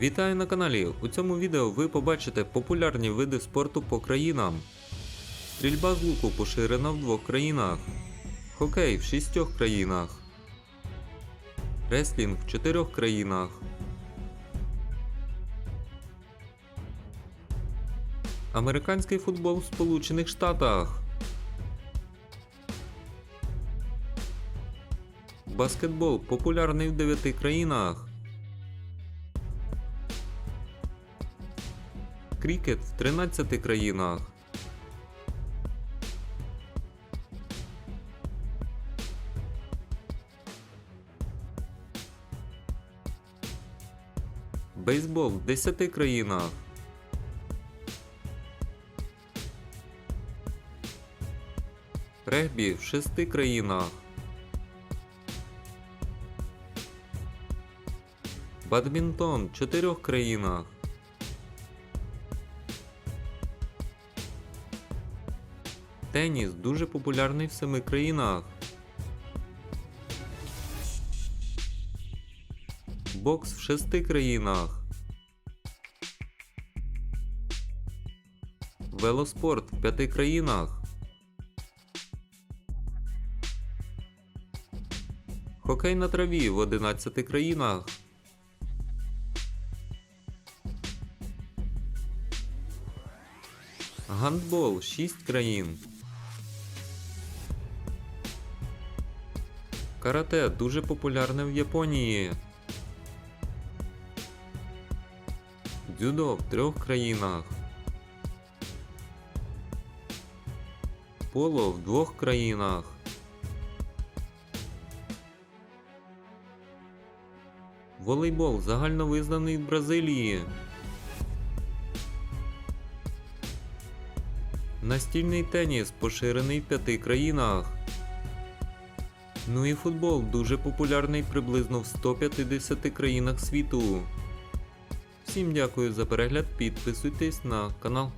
Вітаю на каналі! У цьому відео ви побачите популярні види спорту по країнам. Стрільба з луку поширена в двох країнах. Хокей в шістьох країнах. Реслінг в чотирьох країнах. Американський футбол в Сполучених Штатах. Баскетбол популярний в дев'яти країнах. Крікет в 13 країнах. Бейсбол в 10 країнах. Регбі в 6 країнах. Бадмінтон в 4 країнах. Теніс дуже популярний в семи країнах. Бокс в шести країнах. Велоспорт в п'яти країнах. Хокей на траві в 11 країнах. Гандбол 6 країн. Карате дуже популярне в Японії. Дзюдо в трьох країнах. Поло в двох країнах. Волейбол загальновизнаний в Бразилії. Настільний теніс поширений в п'яти країнах. Ну і футбол дуже популярний приблизно в 150 країнах світу. Всім дякую за перегляд, підписуйтесь на канал.